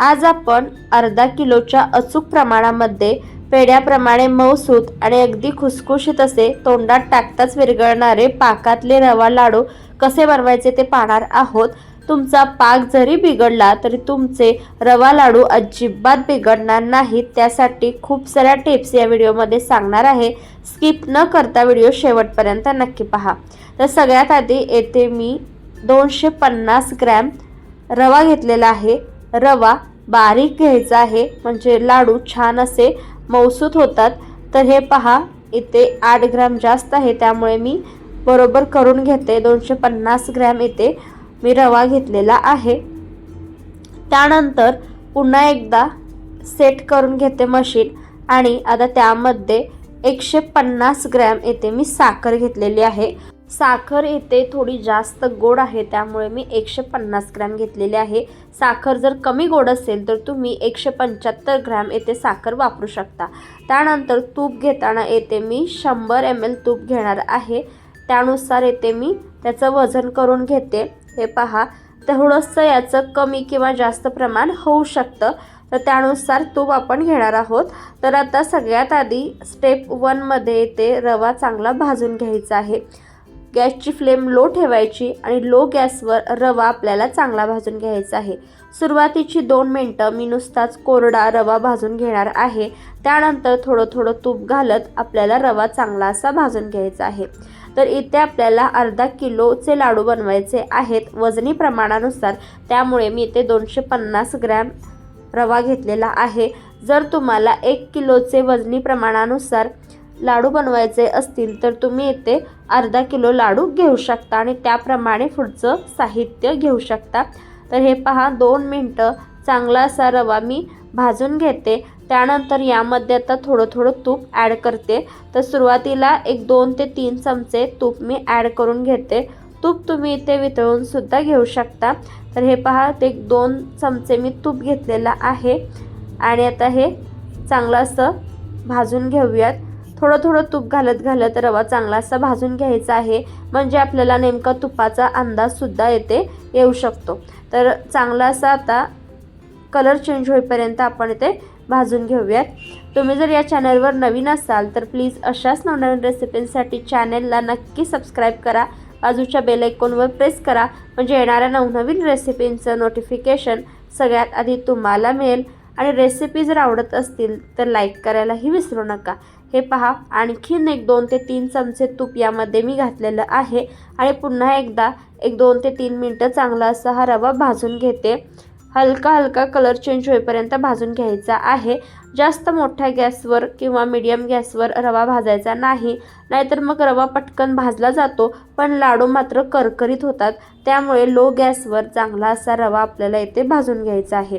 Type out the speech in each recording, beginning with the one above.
आज आपण अर्धा किलोच्या अचूक प्रमाणामध्ये पेढ्याप्रमाणे मऊसूत आणि अगदी खुसखुशीत असे तोंडात टाकताच विरघळणारे पाकातले रवा लाडू कसे बनवायचे ते पाहणार आहोत. तुमचा पाक जरी बिघडला तरी तुमचे रवा लाडू अजिबात बिघडणार नाहीत. त्यासाठी खूप साऱ्या टिप्स या व्हिडिओमध्ये सांगणार आहे. स्किप न करता व्हिडिओ शेवटपर्यंत नक्की पहा. तर सगळ्यात आधी येथे मी दोनशे पन्नास ग्रॅम रवा घेतलेला आहे. रवा बारीक घ्यायचा आहे. म्हणजे लाडू छान असे मौसूत होतात. तर हे पहा इथे आठ ग्रॅम जास्त आहे. त्यामुळे मी बरोबर करून घेते. दोनशे पन्नास ग्रॅम इथे मी रवा घेतलेला आहे. त्यानंतर पुन्हा एकदा सेट करून घेते मशीन. आणि आता त्यामध्ये एकशे पन्नास ग्रॅम येथे मी साखर घेतलेली आहे. साखर येथे थोडी जास्त गोड आहे त्यामुळे मी एकशे पन्नास ग्रॅम घेतलेली आहे. साखर जर कमी गोड असेल तर तुम्ही एकशे पंच्याहत्तर ग्रॅम येथे साखर वापरू शकता. त्यानंतर तूप घेताना येथे मी शंभर एम एल तूप घेणार आहे. त्यानुसार येथे मी त्याचं वजन करून घेते. हे पहा थोडंसं याचं कमी किंवा जास्त प्रमाण होऊ शकतं. तर त्यानुसार तूप आपण घेणार आहोत. तर आता सगळ्यात आधी स्टेप वनमध्ये येते रवा चांगला भाजून घ्यायचा आहे. गॅसची फ्लेम लो ठेवायची आणि लो गॅसवर रवा आपल्याला चांगला भाजून घ्यायचा आहे. सुरुवातीची दोन मिनटं मी नुसताच कोरडा रवा भाजून घेणार आहे. त्यानंतर थोडं थोडं तूप घालत आपल्याला रवा चांगला असा भाजून घ्यायचा आहे. तर इथे आपल्याला अर्धा किलोचे लाडू बनवायचे आहेत. वजनी प्रमाणानुसार त्यामुळे मी इथे दोनशे पन्नास ग्रॅम रवा घेतलेला आहे. जर तुम्हाला एक किलोचे वजनी प्रमाणानुसार लाडू बनवायचे असतील तर तुम्ही इथे अर्धा किलो लाडू घेऊ शकता आणि त्याप्रमाणे पुढचं साहित्य घेऊ शकता. तर हे पहा दोन मिनटं चांगला असा रवा मी भाजून घेते. त्यानंतर यामध्ये आता थोडं थोडं तूप ॲड करते. तर सुरुवातीला एक दोन ते तीन चमचे तूप मी ॲड करून घेते. तूप तुम्ही इथे वितळून सुद्धा घेऊ शकता. तर हे पहा ते एक दोन चमचे मी तूप घेतलेलं आहे. आणि आता हे चांगलं असं भाजून घेऊयात. थोडं थोडं तूप घालत घालत रवा चांगला असा भाजून घ्यायचा आहे. म्हणजे आपल्याला नेमका तुपाचा अंदाजसुद्धा येते येऊ शकतो. तर चांगला असा आता कलर चेंज होईपर्यंत आपण इथे भाजून घेऊयात. तुम्ही जर या चॅनलवर नवीन असाल तर प्लीज अशाच नवनवीन रेसिपींसाठी चॅनेलला नक्की सबस्क्राईब करा. बाजूच्या बेल आयकॉनवर प्रेस करा. म्हणजे येणाऱ्या नवनवीन रेसिपींचं नोटिफिकेशन सगळ्यात आधी तुम्हाला मिळेल. आणि रेसिपी जर आवडत असतील तर लाईक करायलाही विसरू नका. हे पहा आणखीन एक दोन ते तीन चमचे तूप यामध्ये मी घातलेलं आहे आणि पुन्हा एकदा एक दोन ते तीन मिनटं चांगला असा हा रवा भाजून घेते. हलका हलका कलर चेंज होईपर्यंत भाजून घ्यायचा आहे. जास्त मोठ्या गॅसवर किंवा मीडियम गॅसवर रवा भाजायचा नाही. नाहीतर मग रवा पटकन भाजला जातो पण लाडू मात्र करकरीत होतात. त्यामुळे लो गॅसवर चांगला असा रवा आपल्याला इथे भाजून घ्यायचा आहे.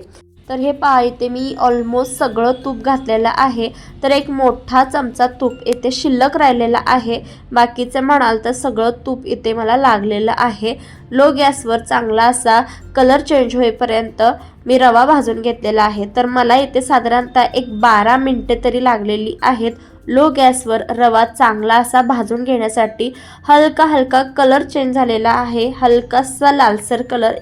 तर हे पहा इथे मी ऑलमोस्ट सगळं तूप घातलेलं आहे. तर एक मोठा चमचा तूप इथे शिल्लक राहिलेला आहे. बाकीचं म्हणाल तर सगळं तूप इथे मला लागलेलं आहे. लो गॅसवर चांगला असा कलर चेंज होईपर्यंत मी रवा भाजून घेतलेला आहे. तर मला इथे साधारणतः एक बारा मिनटे तरी लागलेली आहेत. लो गॅसवर रवा चांगला असा भाजून घेण्यासाठी हलका हलका कलर चेंज झालेला आहे. हलकासा लालसर कलर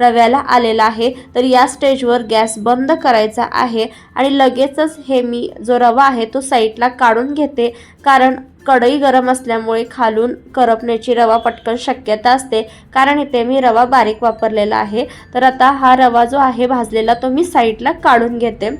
रव्याला आलेला आहे. तर या स्टेजवर गॅस बंद करायचा आहे आणि लगेचच हे मी जो रवा आहे तो साईडला काढून घेते. कारण कढई गरम असल्यामुळे खालून करपण्याची रवा पटकन शक्यता असते. कारण इथे मी रवा बारीक वापरलेला आहे. तर आता हा रवा जो आहे भाजलेला तो मी साईडला काढून घेते.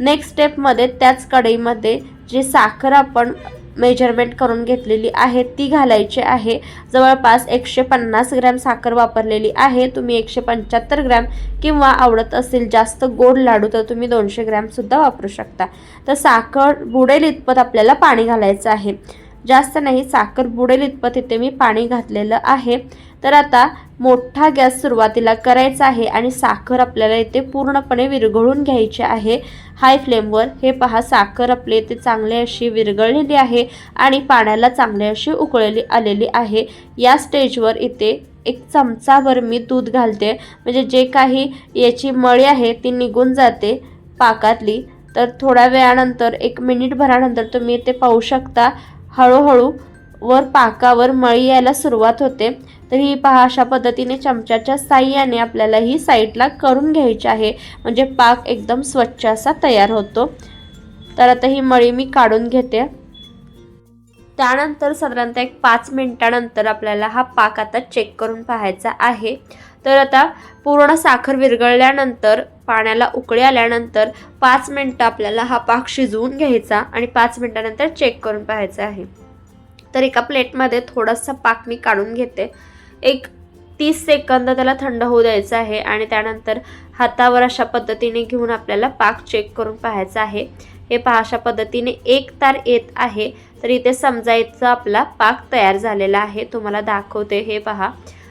नेक्स्ट स्टेपमध्ये त्याच कढईमध्ये जी साखर आपण मेजरमेंट करून घेतलेली आहे. ती घालायची आहे. जवळपास एकशे पन्नास ग्रॅम साखर वापरलेली आहे. तुम्ही एकशे पंच्याहत्तर ग्रॅम किंवा आवडत असेल जास्त गोड लाडू तर तुम्ही दोनशे ग्रॅमसुद्धा वापरू शकता. तर साखर बुडेल इतपत आपल्याला पाणी घालायचं आहे. जास्त नाही साखर बुडेल इतपत इथे मी पाणी घातलेलं आहे. तर आता मोठा गॅस सुरुवातीला करायचा आहे आणि साखर आपल्याला इथे पूर्णपणे विरघळून घ्यायची आहे. हाय फ्लेमवर हे पहा साखर आपली इथे चांगली अशी विरघळलेली आहे आणि पाण्याला चांगली अशी उकळली आलेली आहे. या स्टेजवर इथे एक चमचाभर मी दूध घालते. म्हणजे जे काही याची मळी आहे ती निघून जाते पाकातली. तर थोड्या वेळानंतर एक मिनिटभरानंतर तुम्ही इथे पाहू शकता हळूहळू वर पाकावर मळी यायला सुरुवात होते. तर ही पहा अशा पद्धतीने चमच्याच्या साह्याने आपल्याला ही साईडला करून घ्यायची आहे. म्हणजे पाक एकदम स्वच्छ असा तयार होतो. तर आता ही मळी मी काढून घेते. त्यानंतर साधारणतः एक पाच मिनटानंतर आपल्याला हा पाक आता चेक करून पाहायचा आहे. तर आता पूर्ण साखर विरघळल्यानंतर पाण्याला उकळी आल्यानंतर पाच मिनटं आपल्याला हा पाक शिजवून घ्यायचा आणि पाच मिनटानंतर चेक करून पाहायचा आहे. तर एका प्लेटमध्ये थोडासा पाक मी काढून घेते. एक तीस सेकंद त्याला थंड होऊ द्यायचं आहे आणि त्यानंतर हातावर अशा पद्धतीने घेऊन आपल्याला पाक चेक करून पाहायचा आहे. हे पहा अशा पद्धतीने एक तार येत आहे. तर इथे समजायचं आपला पाक तयार झालेला आहे. तुम्हाला दाखवते हे पहा.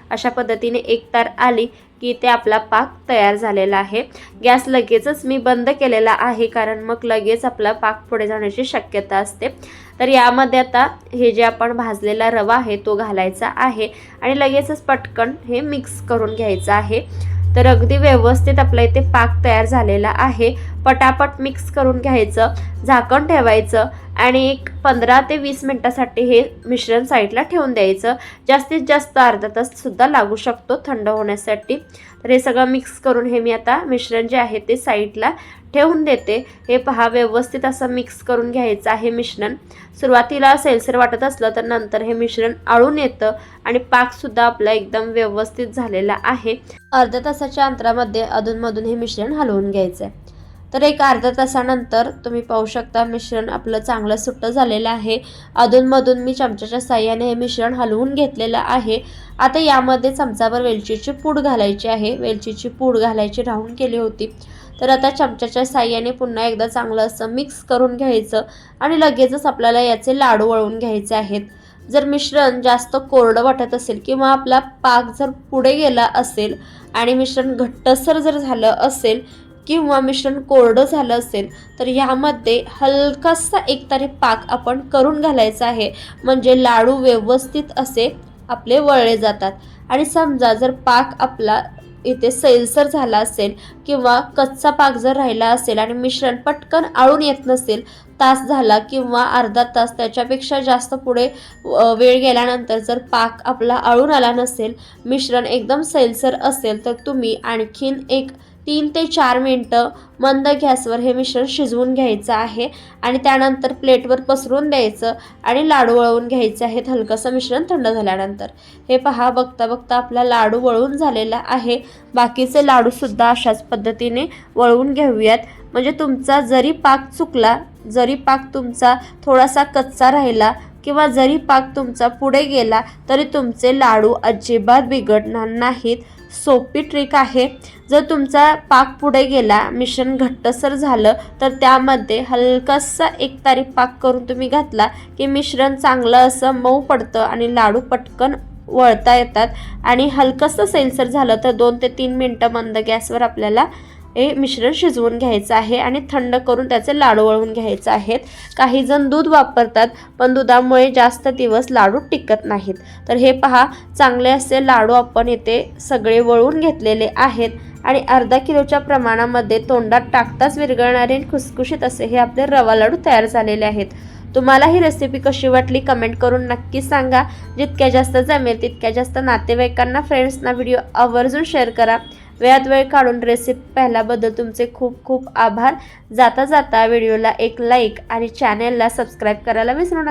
अशा पद्धतीने एक तार आली की ते आपला पाक तयार झालेला आहे. गॅस लगेचच मी बंद केलेला आहे कारण मग लगेच आपला पाक पुढे जाण्याची शक्यता असते. तर यामध्ये आता हे जे आपण भाजलेला रवा आहे तो घालायचा आहे आणि लगेचच पटकन हे मिक्स करून घ्यायचं आहे. तर अगदी व्यवस्थित आपला इथे पाक तयार झालेला आहे. पटापट मिक्स करून घ्यायचं झाकण ठेवायचं आणि एक पंधरा ते वीस मिनटासाठी हे मिश्रण साईडला ठेवून द्यायचं. जास्तीत जास्त अर्धा ताससुद्धा लागू शकतो थंड होण्यासाठी. तर हे सगळं मिक्स करून हे मी आता मिश्रण जे आहे ते साईडला ठेवून देते. हे पहा व्यवस्थित असं मिक्स करून घ्यायचं आहे मिश्रण. सुरुवातीला सैलसर वाटत असलं तर नंतर हे मिश्रण आळून येतं आणि पाकसुद्धा आपला एकदम व्यवस्थित झालेला आहे. अर्ध्या तासाच्या अंतरामध्ये अधूनमधून हे मिश्रण हलवून घ्यायचं आहे तर एक अर्ध्या तासानंतर तुम्ही पाहू शकता मिश्रण आपलं चांगलं सुट्टं झालेलं आहे. अधूनमधून मी चमच्याच्या साह्याने हे मिश्रण हलवून घेतलेलं आहे. आता यामध्ये चमचाभर वेलचीची पूड घालायची आहे. वेलचीची पूड घालायची राहून केली होती. तर आता चमच्याच्या साह्याने पुन्हा एकदा चांगलं असं मिक्स करून घ्यायचं आणि लगेचच आपल्याला याचे लाडू वळवून घ्यायचे आहेत. जर मिश्रण जास्त कोरडं वाटत असेल किंवा आपला पाक जर पुढे गेला असेल आणि मिश्रण घट्टसर जर झालं असेल किंवा मिश्रण कोरडं झालं असेल तर ह्यामध्ये हलकासा एकतारी पाक आपण करून घालायचा आहे. म्हणजे लाडू व्यवस्थित असे आपले वळले जातात. आणि समजा जर पाक आपला इथे सैलसर झाला असेल किंवा कच्चा पाक जर राहिला असेल आणि मिश्रण पटकन आळून येत नसेल तास झाला किंवा अर्धा तास त्याच्यापेक्षा जास्त पुढे वेळ गेल्यानंतर जर पाक आपला आळून आला नसेल मिश्रण एकदम सैलसर असेल तर तुम्ही आणखीन एक तीन ते चार मिनटं मंद गॅसवर हे मिश्रण शिजवून घ्यायचं आहे आणि त्यानंतर प्लेटवर पसरून द्यायचं आणि लाडू वळवून घ्यायचे आहेत. हलकंसं मिश्रण थंड झाल्यानंतर. हे पहा बघता बघता आपला लाडू वळवून झालेला आहे. बाकीचे लाडूसुद्धा अशाच पद्धतीने वळवून घेऊयात. म्हणजे तुमचा जरी पाक चुकला जरी पाक तुमचा थोडासा कच्चा राहिला किंवा जरी पाक तुमचा पुढे गेला तरी तुमचे लाडू अजिबात बिघडणार नाहीत. सोपी ट्रिक आहे. जर तुमचा पाक पुढे गेला मिश्रण घट्टसर झालं तर त्यामध्ये हलकासा एक तारी पाक करून तुम्ही घातला की मिश्रण चांगलं असं मऊ पडतं आणि लाडू पटकन वळता येतात. आणि हलकंसं सैलसर झालं तर दोन ते तीन मिनटं मंद गॅसवर आपल्याला हे मिश्रण शिजवून घ्यायचं आहे आणि थंड करून त्याचे लाडू वळवून घ्यायचे आहेत. काही जण दूध वापरतात पण दुधामुळे जास्त दिवस लाडू टिकत नाहीत. तर हे पहा चांगले असे लाडू आपण येथे सगळे वळवून घेतलेले आहेत आणि अर्धा किलोच्या प्रमाणामध्ये तोंडात टाकताच विरघळणारे आणि खुसखुशीत असे हे आपले रवा लाडू तयार झालेले आहेत. तुम्हाला ही रेसिपी कशी वाटली कमेंट करून नक्की सांगा. जितक्या जास्त जमेल तितक्या जास्त नातेवाईकांना फ्रेंड्सना व्हिडिओ आवर्जून शेअर करा. वेळात वेळ काढून रेसिपी पाहिल्याबद्दल तुमचे खूप खूप आभार. जाता जाता व्हिडिओला एक लाईक आणि चॅनेलला सबस्क्राईब करायला विसरू नका.